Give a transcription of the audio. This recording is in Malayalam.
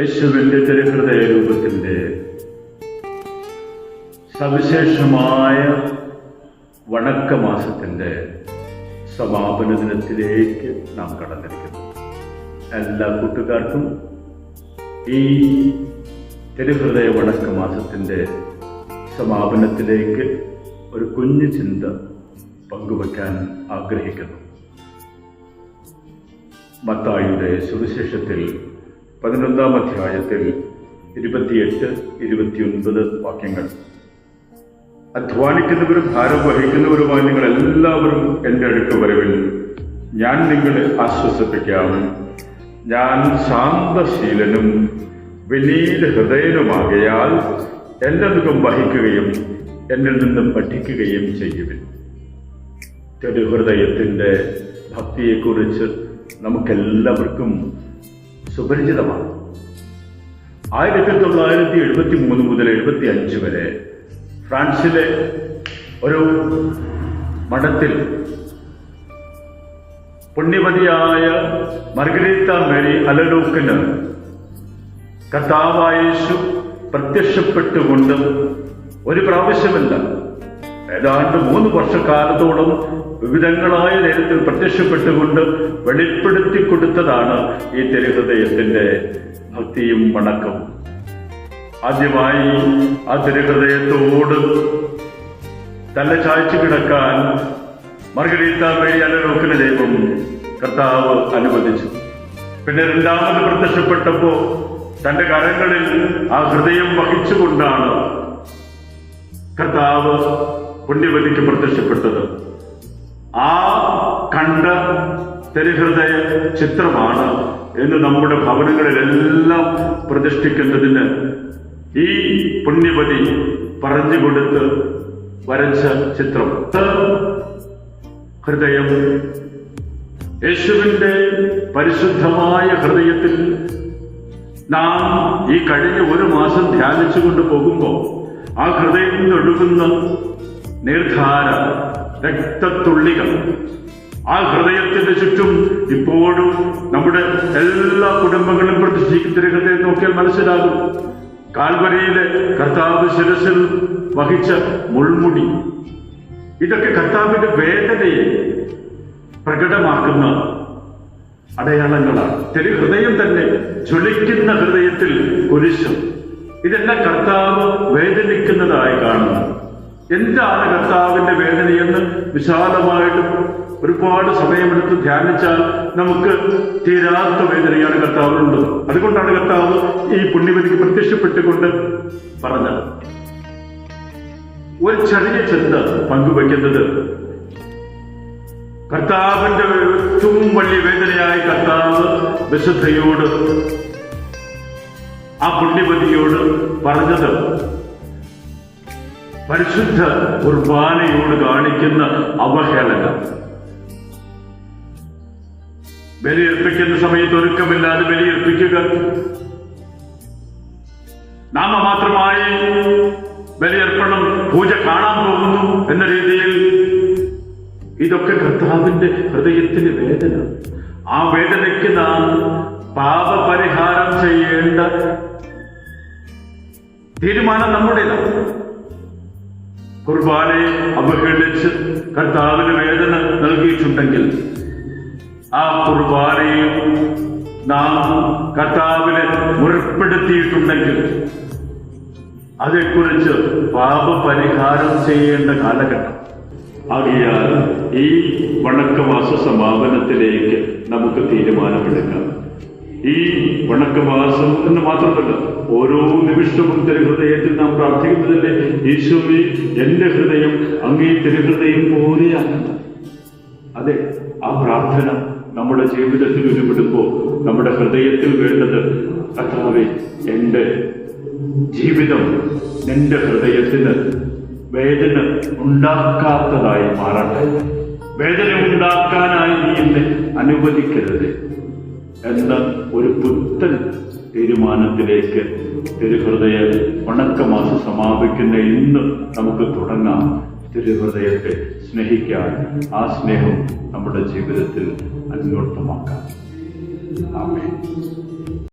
യേശുവിന്റെ തിരുഹൃദയ രൂപത്തിന്റെ സവിശേഷമായ വണക്കമാസത്തിന്റെ സമാപന ദിനത്തിലേക്ക് നാം കടന്നിരിക്കുന്നു. എല്ലാ കൂട്ടുകാർക്കും ഈ തിരുഹൃദയ വണക്കമാസത്തിന്റെ സമാപനത്തിലേക്ക് ഒരു കുഞ്ഞു ചിന്ത പങ്കുവയ്ക്കാൻ ആഗ്രഹിക്കുന്നു. മത്തായിയുടെ സുവിശേഷത്തിൽ പതിനൊന്നാം അധ്യായത്തിൽ ഇരുപത്തിയെട്ട് ഇരുപത്തിയൊൻപത് വാക്യങ്ങൾ. അധ്വാനിക്കുന്നവരും ഭാരം വഹിക്കുന്നവരുമായി നിങ്ങൾ എല്ലാവരും എന്റെ അടുക്ക് വരവിൽ ഞാൻ നിങ്ങളെ ആശ്വസിപ്പിക്കാം. ഞാൻ ശാന്തശീലനും വിനീത ഹൃദയനുമാകയാൽ എന്റെ മുഖം വഹിക്കുകയും എന്നിൽ നിന്നും പഠിക്കുകയും ചെയ്യുവിൻ. തിരുഹൃദയത്തിന്റെ ഭക്തിയെക്കുറിച്ച് നമുക്കെല്ലാവർക്കും സുപരിചിതമാണ്. ആയിരത്തി തൊള്ളായിരത്തി എഴുപത്തി മൂന്ന് മുതൽ എഴുപത്തി അഞ്ച് വരെ ഫ്രാൻസിലെ ഒരു മഠത്തിൽ പുണ്യവതിയായ മർഗരീത്ത മേരി അലലൂക്കിന് കർത്താവായേശു പ്രത്യക്ഷപ്പെട്ടുകൊണ്ട് ഒരു പ്രാവശ്യമല്ല. ഏതാണ്ട് മൂന്ന് വർഷക്കാലത്തോളം വിവിധങ്ങളായ നേരത്തിൽ പ്രത്യക്ഷപ്പെട്ടുകൊണ്ട് വെളിപ്പെടുത്തി കൊടുത്തതാണ് ഈ തിരുഹൃദയത്തിന്റെ ഭക്തിയും വണക്കവും ആദ്യമായി ആ തിരുഹൃദയത്തോട് തല ചായ്ച്ചു കിടക്കാൻ മർഗരീത്ത മേരി അലലോക്കിന് ദൈവം കർത്താവ് അനുവദിച്ചു. പിന്നെ രണ്ടാമത് പ്രത്യക്ഷപ്പെട്ടപ്പോ തന്റെ കരങ്ങളിൽ ആ ഹൃദയം വഹിച്ചുകൊണ്ടാണ് കർത്താവ് പുണ്യവതിക്ക് പ്രത്യക്ഷപ്പെട്ടത്. ആ കണ്ട തെരഹൃദയ ചിത്രമാണ് എന്ന് നമ്മുടെ ഭവനങ്ങളിലെല്ലാം പ്രതിഷ്ഠിക്കേണ്ടതിന് ഈ പുണ്യവതി പറഞ്ഞു കൊടുത്ത് വരച്ച ചിത്രം. ഹൃദയം യേശുവിന്റെ പരിശുദ്ധമായ ഹൃദയത്തിൽ നാം ഈ കഴിഞ്ഞ ഒരു മാസം ധ്യാനിച്ചുകൊണ്ട് പോകുമ്പോൾ ആ ഹൃദയത്തിൽ നിന്നൊഴുകുന്ന നിർധാര രക്തത്തുള്ളികൾ. ആ ഹൃദയത്തിന്റെ ചുറ്റും ഇപ്പോഴും നമ്മുടെ എല്ലാ കുടുംബങ്ങളും പ്രതിഷ്ഠിക്കുന്ന ഹൃദയം നോക്കിയാൽ മനസ്സിലാകും. കാൽവരയിലെ കർത്താവ് ശിരസിൽ വഹിച്ച മുൾമുടി. ഇതൊക്കെ കർത്താവിന്റെ വേദനയെ പ്രകടമാക്കുന്ന അടയാളങ്ങളാണ്. തെരു ഹൃദയം തന്നെ ജ്വലിക്കുന്ന ഹൃദയത്തിൽ കുരിശം. ഇതെല്ലാം കർത്താവ് വേദനിക്കുന്നതായി കാണുന്നു. എന്താണ് കർത്താവിന്റെ വേദനയെന്ന് വിശാലമായിട്ട് ഒരുപാട് സമയമെടുത്ത് ധ്യാനിച്ചാൽ നമുക്ക് തീരാത്ത വേദനയാണ് കർത്താവിനുള്ളത്. അതുകൊണ്ടാണ് കർത്താവ് ഈ പുണ്യവതിക്ക് പ്രത്യക്ഷപ്പെട്ടുകൊണ്ട് പറഞ്ഞത്. ഒരു ചെറിയ ചിന്ത പങ്കുവയ്ക്കുന്നത്. കർത്താവിന്റെ ഏറ്റവും വലിയ വേദനയായി കർത്താവ് വിശുദ്ധയോട് ആ പുണ്യവതിയോട് പറഞ്ഞത് പരിശുദ്ധ കുർബാനയോട് കാണിക്കുന്ന അവഹേളന. ബലിയർപ്പിക്കുന്ന സമയത്ത് ഒരുക്കമില്ലാതെ ബലിയർപ്പിക്കുക. നാമമാത്രമായി ബലിയർപ്പണം പൂജ കാണാൻ പോകുന്നു എന്ന രീതിയിൽ ഇതൊക്കെ കർത്താവിന്റെ ഹൃദയത്തിന് വേദന. ആ വേദനയ്ക്ക് നാം പാപപരിഹാരം ചെയ്യേണ്ട തീരുമാനം നമ്മുടേതാണ്. കുർബാനയെ അവഹേളിച്ച് കർത്താവിന് വേദന നൽകിയിട്ടുണ്ടെങ്കിൽ ആ കുർബാനയും നാം കർത്താവിനെ മുറപ്പെടുത്തിയിട്ടുണ്ടെങ്കിൽ അതേക്കുറിച്ച് പാപപരിഹാരം ചെയ്യേണ്ട കാലഘട്ടം. ആകിയാൽ ഈ വണക്കമാസ സമാപനത്തിലേക്ക് നമുക്ക് തീരുമാനമെടുക്കാം. ഈ വണക്കമാസം എന്ന് മാത്രമല്ല ഓരോ നിമിഷവും തിരുഹൃദയത്തിൽ നാം പ്രാർത്ഥിക്കുന്നതല്ലേ? ഈശോയെ എന്റെ ഹൃദയം അങ്ങേ തിരുഹൃദയം പോലെയാണ്. അതെ ആ പ്രാർത്ഥന നമ്മുടെ ജീവിതത്തിൽ ഉരുവിടുമ്പോൾ നമ്മുടെ ഹൃദയത്തിൽ വേണ്ടത് കർത്താവെ എന്റെ ജീവിതം എന്റെ ഹൃദയത്തിന് വേദന ഉണ്ടാക്കാത്തതായി മാറട്ടെ. വേദന ഉണ്ടാക്കാനായി നീ എന്നെ അനുവദിക്കരുത്. എന്ന ഒരു പുത്തൻ തീരുമാനത്തിലേക്ക് തിരുഹൃദയ വണക്കമാസം സമാപിക്കുന്ന ഇന്ന് നമുക്ക് തുടങ്ങാം. തിരുഹൃദയത്തെ സ്നേഹിക്കാൻ ആ സ്നേഹം നമ്മുടെ ജീവിതത്തിൽ അന്വർത്ഥമാക്കാം